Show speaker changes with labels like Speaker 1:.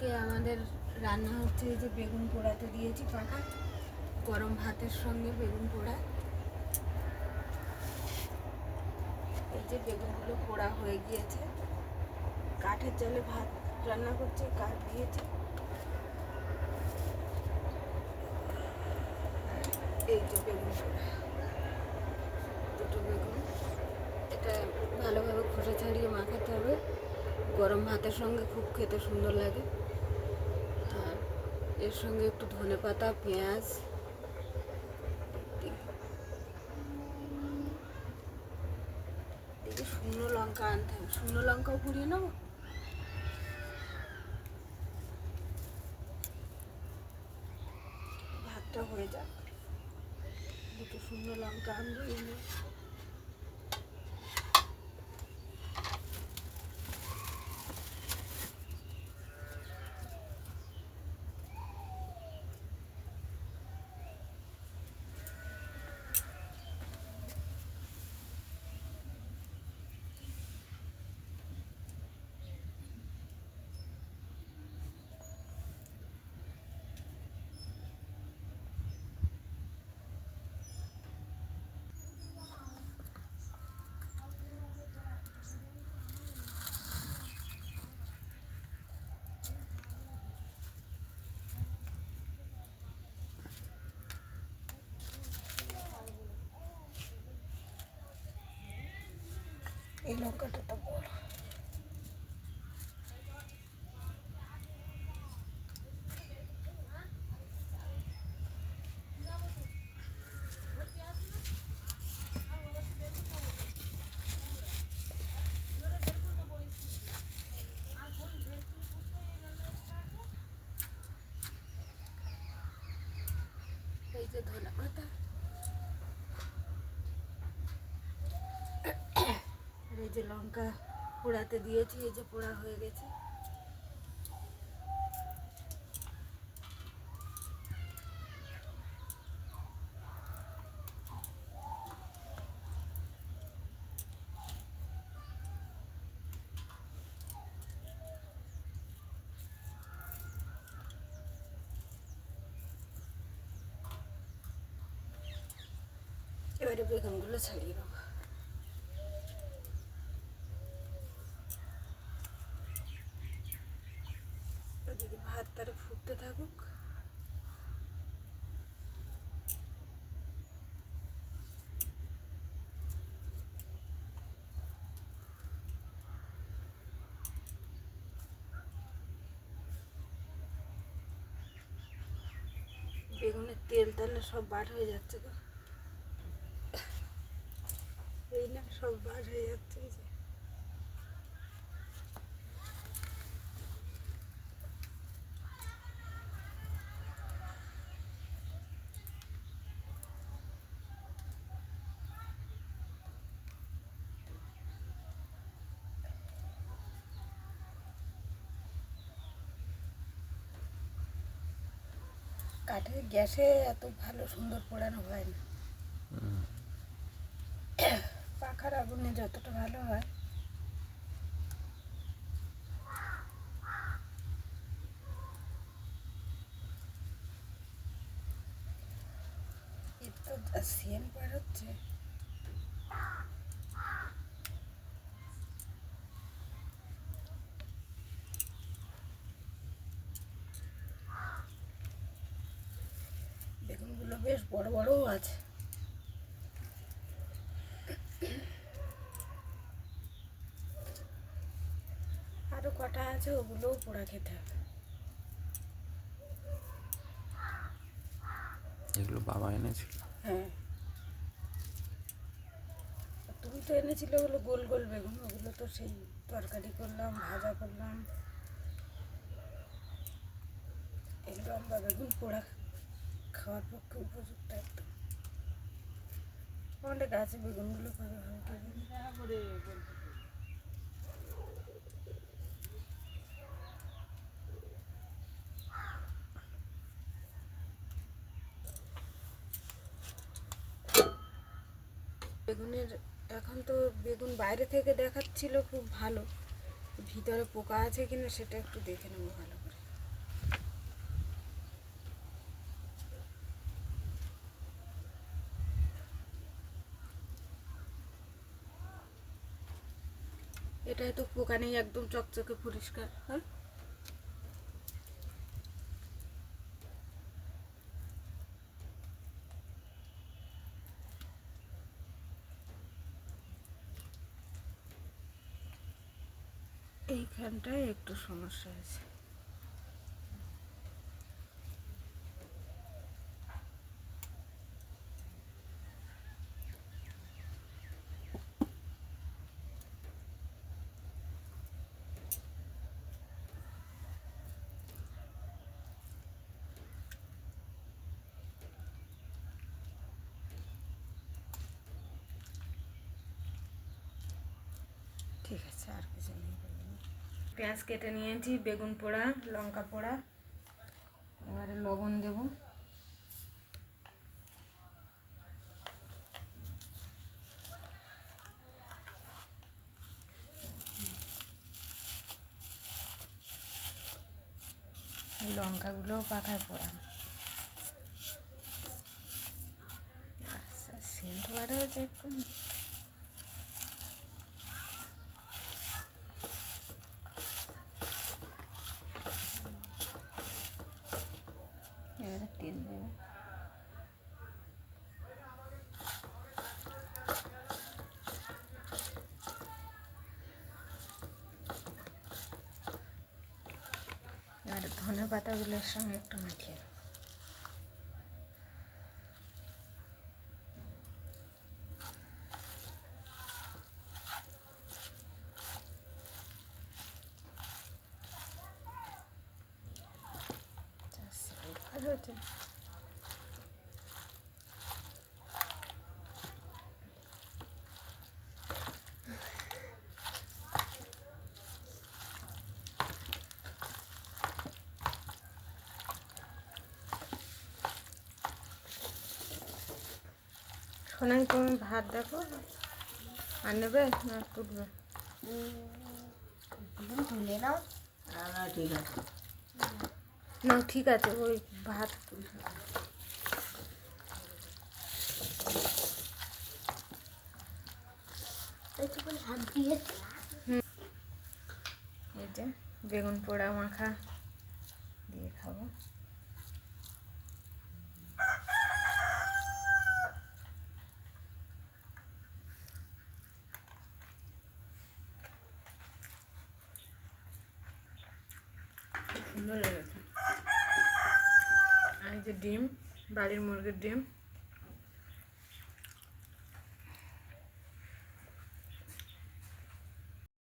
Speaker 1: আজকে আমাদের রান্না হচ্ছে এই যে বেগুন পোড়াতে দিয়েছি পাখা গরম ভাতের সঙ্গে বেগুন পোড়া। এই যে বেগুনগুলো পোড়া হয়ে গিয়েছে। কাঠের জলে ভাত রান্না করছে, কাঠ দিয়েছে। এই যে বেগুন দুটো বেগুন। এটা ভালোভাবে খোসা ছাড়িয়ে মাখাতে হবে। গরম ভাতের সঙ্গে খুব খেতে সুন্দর লাগে। আর এর সঙ্গে একটু ধনে পাতা, পেঁয়াজ। শুকনো লঙ্কা আনতে হবে। শুকনো লঙ্কাও পুড়িয়ে নেব। ভাতটা হয়ে যাক। দুটো শুকনো লঙ্কা আনব এই লঙ্কাটা তো বড়। এই যে ধনে এই যে লঙ্কা পোড়াতে দিয়েছি এই যে পোড়া হয়ে গেছে। এবারে বেগুনগুলো ছাড়িয়ে দেবো। বেগুনের তেল তেল সব বার হয়ে যাচ্ছে তো এই না সব বার হয়ে যাচ্ছে। কাঠের গ্যাসে এত ভালো সুন্দর পোড়ানো হয় না। পাখার আগুনে যতটা ভালো হয়। এর তো সেম বার হচ্ছে বেগুনগুলো বেশ বড় বড়ও আছে। আরও কটা আছে ওগুলোও পোড়া খেতে হবে।
Speaker 2: এগুলো বাবা এনেছিল?
Speaker 1: হ্যাঁ। তুমি তো এনেছিলে ওগুলো গোল গোল বেগুন ওগুলো তো সেই তরকারি করলাম ভাজা করলাম। এগুলো আমরা বেগুন পোড়া খাওয়ার পক্ষে উপযুক্ত। আমাদের গাছে বেগুনগুলো বেগুনের, এখন তো বেগুন বাইরে থেকে দেখাচ্ছিল খুব ভালো। ভিতরে পোকা আছে কিনা সেটা একটু দেখে নেব ভালো করে দোকানেই একদম চকচকে পরিষ্কার হ্যাঁ? এইখানটায় একটু সমস্যা আছে ঠিক আছে, আর কিছু নেই পেঁয়াজ কেটে নিয়েছি, বেগুন পোড়া, লঙ্কা পোড়া। এবারে লবণ দেব। এই লঙ্কাগুলোও পাখায় পোড়া। আচ্ছা সেন্ট বার হয়েছে একটু এবারে তেল দেবো আর ধনে পাতাগুলোর সঙ্গে একটু মাখিয়ে Thank ব্যাস, সোনাই তুমি ভাত দেখো। আর নেবে না তুলবে
Speaker 2: তুলে নাও ঠিক আছে
Speaker 1: না, ঠিক আছে, ওই ভাত এই যে বেগুন পোড়া মাখা দিয়ে খাব। সুন্দর লেগেছে। আর যে ডিম বাড়ির মুরগির ডিম।